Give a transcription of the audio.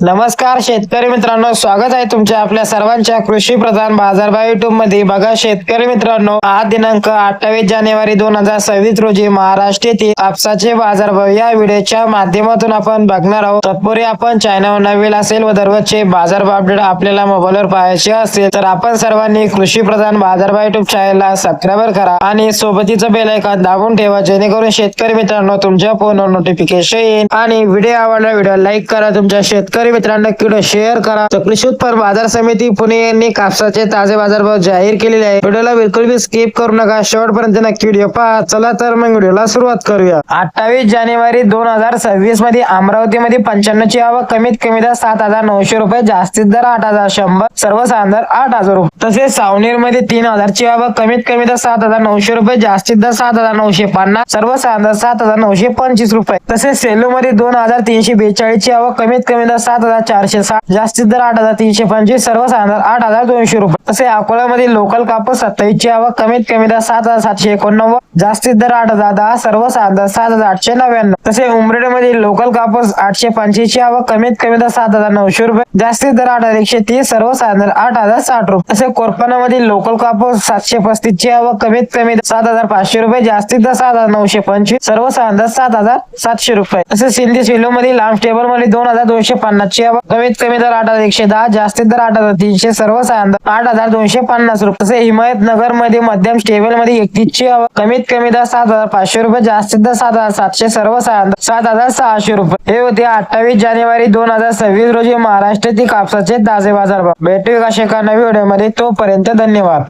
नमस्कार शेतकरी मित्रांनो स्वागत आहे तुमच्या आपल्या सर्वांच्या कृषी प्रधान बाजारभाव युट्यूबमध्ये. बघा शेतकरी मित्रांनो आज दिनांक अठ्ठावीस जानेवारी दोन हजार सव्वीस रोजी महाराष्ट्र येथील कापसाचे बाजारभाव या व्हिडिओच्या माध्यमातून आपण बघणार आहोत. तत्पूर्वी आपण चॅनल नवीन असेल व दररोजचे बाजारभाव अपडेट आपल्याला मोबाईलवर पाहायचे असेल तर आपण सर्वांनी कृषी प्रधान बाजारभाव युट्यूब चॅनलला सबस्क्राईब करा आणि सोबतीचं बेल आयकॉन दाबून ठेवा जेणेकरून शेतकरी मित्रांनो तुमच्या फोनवर नोटिफिकेशन येईल आणि व्हिडिओ आवडला व्हिडिओ लाईक करा तुमच्या शेतकरी मित्रांना व्हिडिओ शेअर करा. तर कृषी उत्पन्न बाजार समिती पुणे यांनी कापसाचे ताजे बाजारभाव जाहीर केलेले आहे. व्हिडिओला बिलकुल बी स्किप करू नका. शेवटपर्यंत नक्की व्हिडिओ पहा. चला तर मग व्हिडिओला सुरुवात करूया. अठ्ठावीस जानेवारी दोन हजार सव्वीसमध्ये अमरावतीमध्ये पंच्याण्णव ची आवक कमीत कमी दर सात हजार नऊशे रुपये जास्तीत दर आठ हजार शंभर सर्वसाधारण दर आठ हजार रुपये. तसेच सावनेरमध्ये तीन हजारची आवक कमीत कमी दर सात हजार नऊशे रुपये जास्तीत दर सात हजार नऊशे पन्नास सर्वसाधारण दर सात हजार नऊशे पंचवीस रुपये. तसेच सेलू मध्ये दोन हजार तीनशे बेचाळीस ची आवक कमीत कमी दर सात हजार चारशे साठ जास्तीत दर आठ हजार तीनशे पंचवीस सर्वसाधारण आठ हजार दोनशे रुपये. तसे अकोल्यामधील लोकल कापूस सत्तावीसची आवक कमीत कमी दर सात हजार सातशे एकोणनव्वद जास्तीत दर आठ हजार दहा सर्वसाधारण दर सात हजार आठशे नव्याण्णव. तसे उमरेडमधील लोकल कापूस आठशे पंच्याऐंशी आवक कमीत कमी दर सात हजार नऊशे रुपये जास्तीत दर आठ हजार एकशे तीस सर्वसाधारण साधारण आठ हजार साठ रुपये. तसे कोरपणामधील लोकल कापूस सातशे पस्तीसची आवक कमीत कमी सात हजार पाचशे रुपये जास्तीत दर सात हजार नऊशे पंचवीस सर्वसाधारण दर सात हजार सातशे रुपये. तसे सिंधी सिलो मधील लांब टेबलमध्ये दोन हजार दोनशे पन्नास सातशे कमीत कमी दर आठ हजार एकशे दहा जास्तीत दर आठ हजार तीनशे सर्व दर आठ हजार दोनशे पन्नास रुपये. तसे हिमायतनगरमध्ये मध्यम स्टेबलमध्ये एकतीस कमीत कमी दर सात हजार पाचशे रुपये जास्तीत दर सात हजार सातशे सर्व दर सात हजार सहाशे रुपये. हे होते अठ्ठावीस जानेवारी दोन हजार सव्वीस रोजी महाराष्ट्रातील कापसाचे ताजे बाजारभाव भेटू एका एका नवी व्हिडिओमध्ये तोपर्यंत धन्यवाद.